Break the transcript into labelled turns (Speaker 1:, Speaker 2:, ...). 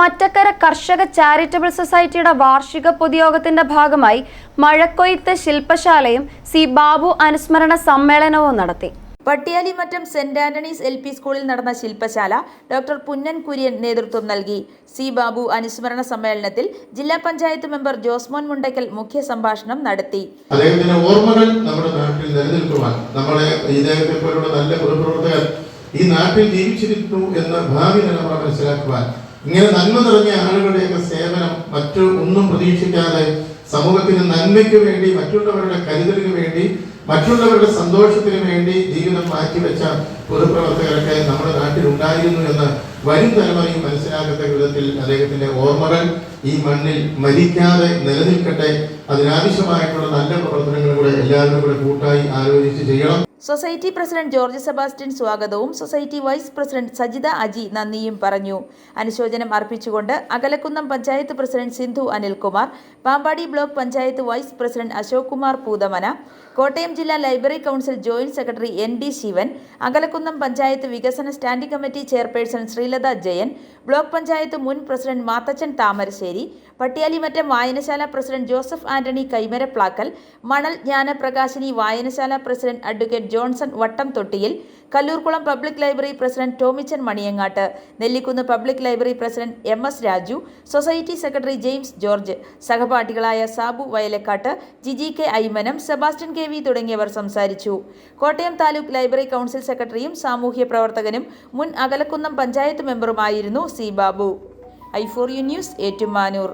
Speaker 1: മറ്റക്കര കർഷക ചാരിറ്റബിൾ സൊസൈറ്റിയുടെ വാർഷിക പൊതുയോഗത്തിന്റെ ഭാഗമായി മഴക്കൊയ്ത്ത് ശില്പശാലയും സി ബാബു അനുസ്മരണ സമ്മേളനവും നടത്തി.
Speaker 2: Pattiyalimattam Saint Antony's L P സ്കൂളിൽ നടന്ന ശില്പശാല ഡോക്ടർ പുന്നൻ കുര്യൻ നേതൃത്വം നൽകി. സി ബാബു അനുസ്മരണ സമ്മേളനത്തിൽ ജില്ലാ പഞ്ചായത്ത് മെമ്പർ ജോസ്മോൻ മുണ്ടയ്ക്കൽ മുഖ്യ സംഭാഷണം നടത്തി.
Speaker 3: അദ്ദേഹത്തിന്റെ ഓർമ്മകൾ നമ്മുടെ നാട്ടിൽ നിലനിൽക്കുവാൻ നമ്മുടെ ഇദ്ദേഹത്തെ പോലുള്ള നല്ല പൊതുപ്രവർത്തകർ ഈ നാട്ടിൽ ജീവിച്ചിരുന്നു എന്ന ഭാവി നമ്മൾ മനസ്സിലാക്കുവാൻ ഇങ്ങനെ നന്മ നിറഞ്ഞ ആളുകളുടെയൊക്കെ സേവനം മറ്റു ഒന്നും പ്രതീക്ഷിക്കാതെ സമൂഹത്തിന് നന്മയ്ക്ക് വേണ്ടി മറ്റുള്ളവരുടെ കരുതലിന് വേണ്ടി മറ്റുള്ളവരുടെ സന്തോഷത്തിന് വേണ്ടി ജീവിതം മാറ്റിവെച്ച പൊതുപ്രവർത്തകരൊക്കെ നമ്മുടെ നാട്ടിൽ ഉണ്ടായിരുന്നു എന്ന് വരും തലമുറയും മനസ്സിലാക്കത്തക്ക വിധത്തിൽ അദ്ദേഹത്തിന്റെ ഓർമ്മകൾ ഈ മണ്ണിൽ മരിക്കാതെ നിലനിൽക്കട്ടെ. അതിനാവശ്യമായിട്ടുള്ള നല്ല പ്രവർത്തനങ്ങൾ കൂടെ എല്ലാവരും കൂടെ കൂട്ടായി ആലോചിച്ച് ചെയ്യണം.
Speaker 2: സൊസൈറ്റി പ്രസിഡന്റ് ജോർജ് സെബാസ്റ്റ്യൻ സ്വാഗതവും society vice president Sajitha Aji നന്ദിയും പറഞ്ഞു. അനുശോചനം അർപ്പിച്ചുകൊണ്ട് Akalakkunnam panchayat president Sindhu Anilkumar Pampady block panchayat vice president Ashok Kumar Poothamana Kottayam ജില്ലാ library council joint secretary N D Sivan Akalakkunnam panchayat വികസന standing committee chairperson Sreelatha Jayan block panchayat മുൻ president Mathachan Thamarassery Pattiyalimattom വായനശാല president Joseph Antony കൈമരപ്ലാക്കൽ മണൽ ജ്ഞാനപ്രകാശിനി വായനശാല president advocate Johnson Vattam Thottiyil Kallurkulam public library president Tomichan Maniyangattu Nellikunnu public library president M S Raju society secretary James George സഹപാഠികളായ Sabu Vayalakkattu Jiji K Aymanam Sebastian K V തുടങ്ങിയവർ സംസാരിച്ചു. Kottayam taluk library council സെക്രട്ടറിയും സാമൂഹ്യ പ്രവർത്തകനും മുൻ Akalakunnam panchayat മെമ്പറുമായിരുന്നു C Babu. I for U news Ettumanoor.